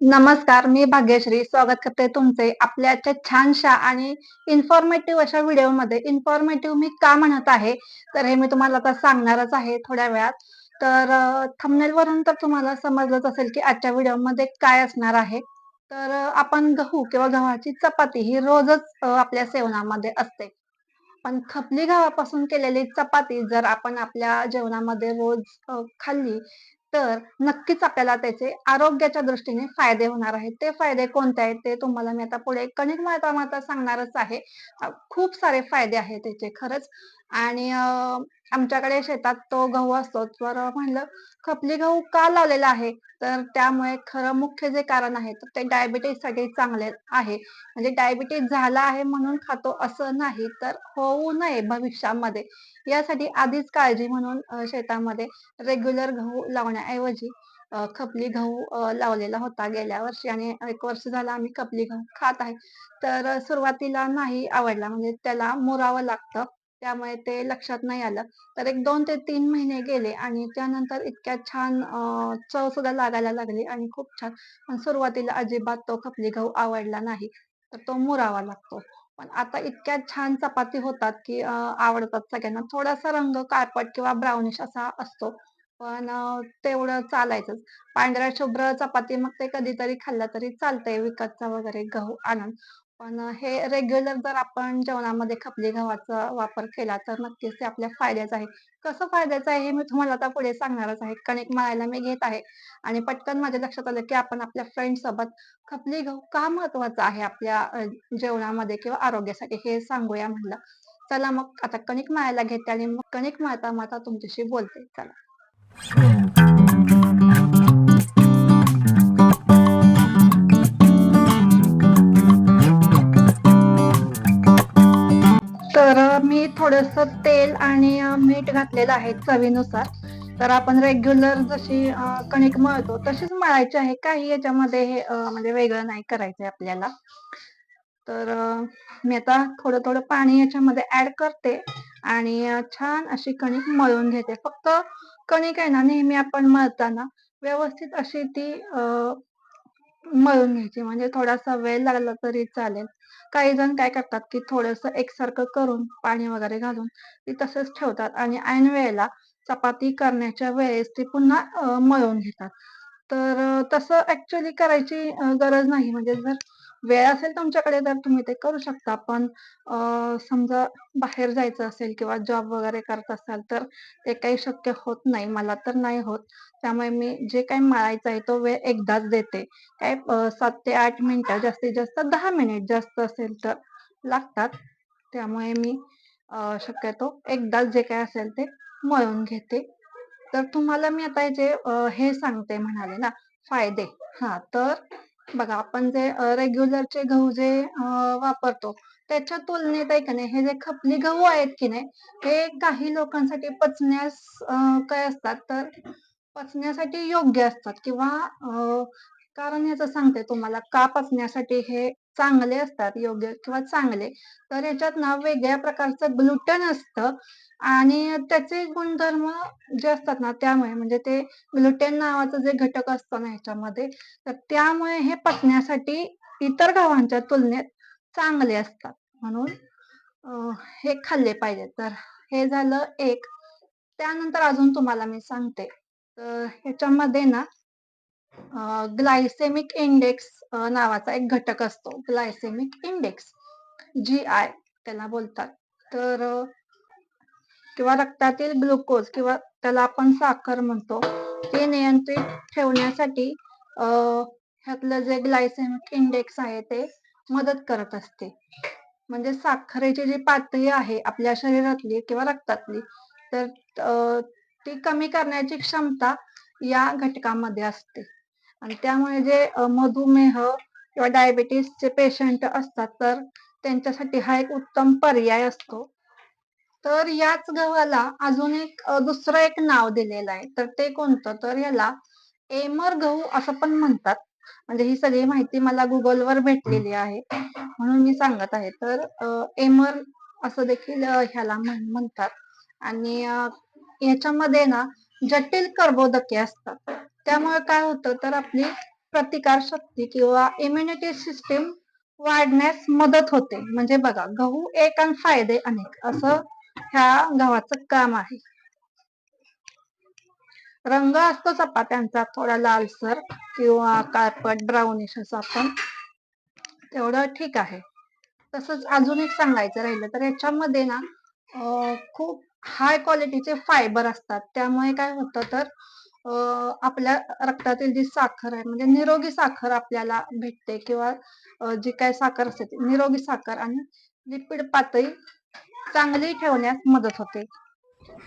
नमस्कार मी भाग्यश्री. स्वागत करते तुमचे आपल्याच्या छानशा आणि इन्फॉर्मेटिव्ह अशा व्हिडिओमध्ये इन्फॉर्मेटिव्ह मी का म्हणत आहे? तर हे मी तुम्हाला आता सांगणारच आहे थोड्या वेळात. तर थंबनेल वरून तर तुम्हाला समजलंच असेल की आजच्या व्हिडिओमध्ये काय असणार आहे. तर आपण गहू किंवा गव्हाची चपाती ही रोजच आपल्या सेवनामध्ये असते. पण खपली गव्हापासून केलेली चपाती जर आपण आपल्या जेवणामध्ये रोज खाल्ली तर नक्कीच आपल्याला त्याचे आरोग्याच्या दृष्टीने फायदे होणार आहेत. ते फायदे कोणते आहेत ते तुम्हाला मी आता पुढे कणिक माता सांगणारच आहे. खूप सारे फायदे आहेत त्याचे खरंच. आणि आमच्याकडे शेतात तो गहू असतो तर म्हणलं खपली गहू का लावलेला आहे? तर त्यामुळे खरं मुख्य जे कारण आहे तर ते डायबिटीजसाठी चांगले आहे. म्हणजे डायबिटीज झाला आहे म्हणून खातो असं नाही तर होऊ नये भविष्यामध्ये. यासाठी आधीच काळजी म्हणून शेतामध्ये रेग्युलर गहू लावण्याऐवजी खपली गहू लावलेला होता गेल्या वर्षी आणि एक वर्ष झालं आम्ही खपली गहू खात आहे. तर सुरुवातीला नाही आवडला म्हणजे त्याला मुरावं लागतं. त्यामुळे ते लक्षात नाही आलं. तर एक दोन ते तीन महिने गेले आणि त्यानंतर इतक्या छान चव सुद्धा लागायला लागली आणि खूप छान. पण सुरुवातीला अजिबात तो खपली गहू आवडला नाही. तर तो मुरावा लागतो. पण आता इतक्या छान चपाती होतात की आवडतात सगळ्यांना. थोडासा रंग काळपट किंवा ब्राउनिश असा असतो. पण तेवढं चालायचंच. पांढऱ्या शुभ्र चपाती मग ते कधीतरी खाल्ला तरी चालतंय विकतचा वगैरे गहू आणून. पण हे रेग्युलर जर आपण जेवणामध्ये खपली गव्हाचा वापर केला तर नक्कीच ते आपल्या फायद्याचं आहे. कसं फायद्याचं आहे हे मी तुम्हाला आता पुढे सांगणारच आहे. कणिक मळायला मी घेत आहे आणि पटकन माझ्या लक्षात आलं की आपण आपल्या फ्रेंड सोबत खपली गहू का महत्त्वाचा आहे आपल्या जेवणामध्ये किंवा आरोग्यासाठी हे सांगूया म्हणलं चला मग आता कणिक मळायला घेते आणि मग कणिक मळता मळता तुमच्याशी बोलते. चला. थोडस तेल आणि मीठ घातलेलं आहे चवीनुसार. तर आपण रेग्युलर जशी कणिक मळतो तशीच मळायची आहे. काही याच्यामध्ये हे म्हणजे वेगळं नाही करायचंय आपल्याला. तर मी आता थोडं थोडं पाणी याच्यामध्ये ऍड करते आणि छान अशी कणिक मळून घेते. फक्त कणिक आहे ना नेहमी आपण मळताना व्यवस्थित अशी ती मळून घ्यायची. म्हणजे थोडासा वेळ लागला तरी चालेल. काही जण काय करतात की थोडस एकसारखं करून पाणी वगैरे घालून ती तसंच ठेवतात आणि ऐन वेळेला चपाती करण्याच्या वेळेस ती पुन्हा मळून घेतात. तर तसं ऍक्च्युली करायची गरज नाही. म्हणजे जर वेळ असेल तुमच्याकडे तर तुम्ही ते करू शकता. पण समजा बाहेर जायचं असेल किंवा जॉब वगैरे करत असाल तर ते काही शक्य होत नाही. मला तर नाही होत. त्यामुळे मी जे काही मळायचं आहे तो वेळ एकदाच देते. काय सात ते आठ मिनिटं जास्तीत जास्त दहा मिनिट जास्त असेल तर लागतात. त्यामुळे मी शक्यतो एकदाच जे काय असेल ते मळून घेते. तर तुम्हाला मी आता जे हे सांगते म्हणाले ना फायदे. हा तर बघा आपण जे रेग्युलरचे गहू जे वापरतो त्याच्या तुलनेत आहे का नाही हे जे खपली गहू आहेत की नाही हे काही लोकांसाठी पचण्यास काय असतात तर पचण्यासाठी योग्य असतात किंवा कारण याचं सांगते तुम्हाला का पचण्यासाठी हे चांगले असतात योग्य किंवा चांगले तर याच्यात ना वेगळ्या प्रकारचं ग्लुटन असतं आणि त्याचे गुणधर्म जे असतात ना त्यामुळे म्हणजे ते ग्लुटेन नावाचं जे घटक असतं ना ह्याच्यामध्ये तर त्यामुळे हे पचण्यासाठी इतर गव्हांच्या तुलनेत चांगले असतात. म्हणून हे खाल्ले पाहिजे. तर हे झालं एक. त्यानंतर अजून तुम्हाला मी सांगते. तर ह्याच्यामध्ये ना ग्लायसेमिक इंडेक्स नावाचा एक घटक असतो. ग्लायसेमिक इंडेक्स जी आय त्याला बोलतात. तर किंवा रक्तातील ग्लुकोज किंवा त्याला आपण साखर म्हणतो ते नियंत्रित ठेवण्यासाठी ह्यातलं जे ग्लायसेमिक इंडेक्स आहे ते मदत करत असते. म्हणजे साखरेची जी पातळी आहे आपल्या शरीरातली किंवा रक्तातली तर ती कमी करण्याची क्षमता या घटकामध्ये असते. आणि त्यामुळे जे मधुमेह किंवा डायबिटीसचे पेशंट असतात तर त्यांच्यासाठी हा एक उत्तम पर्याय असतो. तर याच गव्हाला अजून एक दुसरं एक नाव दिलेलं आहे. तर ते कोणतं? तर याला एमर गहू असं पण म्हणतात. म्हणजे ही सगळी माहिती मला गुगलवर भेटलेली आहे. म्हणून मी सांगत आहे. तर एमर असं देखील ह्याला म्हणतात. आणि याच्यामध्ये ना जटिल कर्बोदके असतात. त्यामुळे काय होतं तर आपली प्रतिकारशक्ती किंवा इम्युनिटी सिस्टीम वाढण्यास मदत होते. म्हणजे बघा गहू एक आणि फायदे अनेक. असं ह्या गव्हाचं काम आहे. रंग असतो चपात्यांचा थोडा लालसर किंवा काळपट ब्राउनिश असं आपण तेवढं ठीक आहे. तसंच अजून एक सांगायचं राहिलं तर याच्यामध्ये ना खूप हाय क्वालिटीचे फायबर असतात. त्यामुळे काय होतं तर आपल्या रक्तातील जी साखर आहे म्हणजे निरोगी साखर आपल्याला भेटते किंवा जी काय साखर असते ती निरोगी साखर आणि लिपिड पातळी चांगली ठेवण्यास मदत होते.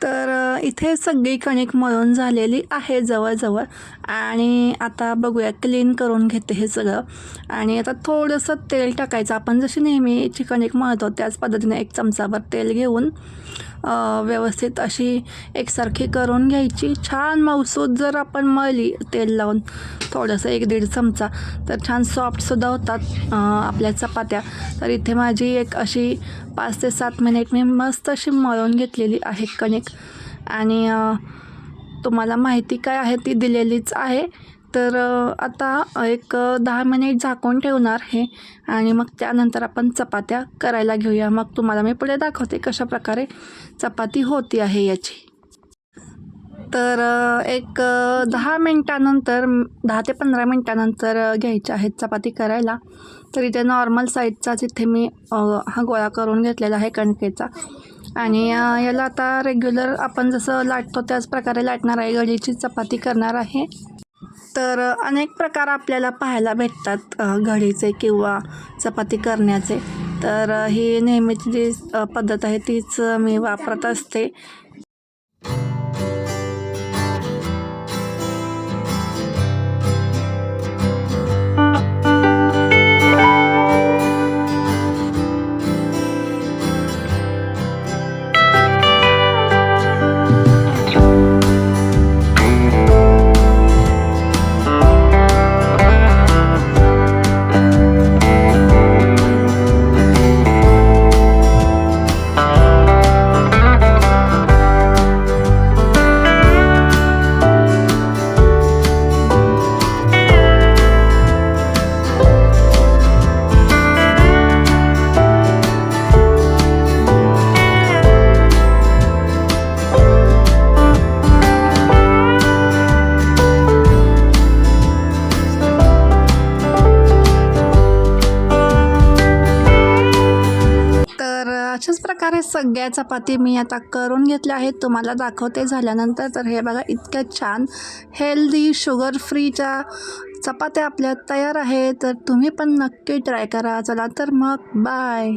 तर इथे सगळी कणिक मळून झालेली आहे जवळजवळ. आणि आता बघूया क्लीन करून घेते हे सगळं. आणि आता थोडंसं तेल टाकायचं. आपण जशी नेहमीची कणिक मळतो त्याच पद्धतीने एक चमचाभर तेल घेऊन व्यवस्थित अशी एकसारखी करून घ्यायची. छान मौसूद जर आपण मळली तेल लावून थोडंसं एक दीड चमचा तर छान सॉफ्टसुद्धा होतात आपल्या चपात्या. तर इथे माझी एक अशी पाच ते सात मिनिट मी मस्त अशी मळून घेतलेली आहे कणिक. आणि तुम्हाला माहिती काय आहे ती दिलेलीच आहे. तर आता एक दहा मिनिट झाकून ठेवणार हे आणि मग त्यानंतर आपण चपात्या करायला घेऊया. मग तुम्हाला मी पुढे दाखवते कशा प्रकारे चपाती होती आहे याची. तर एक दहा मिनटानंतर दहा ते पंधरा मिनटानंतर घ्यायच्या आहेत चपाती करायला. तर इथे नॉर्मल साईजचाच इथे मी हा गोळा करून घेतलेला आहे कणकेचा. आणि याला आता रेग्युलर आपण जसं लाटतो त्याच प्रकारे लाटणार आहे. गळीची चपाती करणार आहे. तर अनेक प्रकार आपल्याला पाहायला भेटतात घडीचे किंवा चपाती करण्याचे. तर ही नेहमीची जी पद्धत आहे तीच मी वापरत असते. अशाच प्रकारे सगळ्या चपाती मी आता करून घेतल्या आहेत. तुम्हाला दाखवते झाल्यानंतर. तर हे बघा इतक्या छान हेल्दी शुगर फ्रीच्या चपात्या आपल्या तयार आहेत. तर तुम्ही पण नक्की ट्राय करा. चला तर मग बाय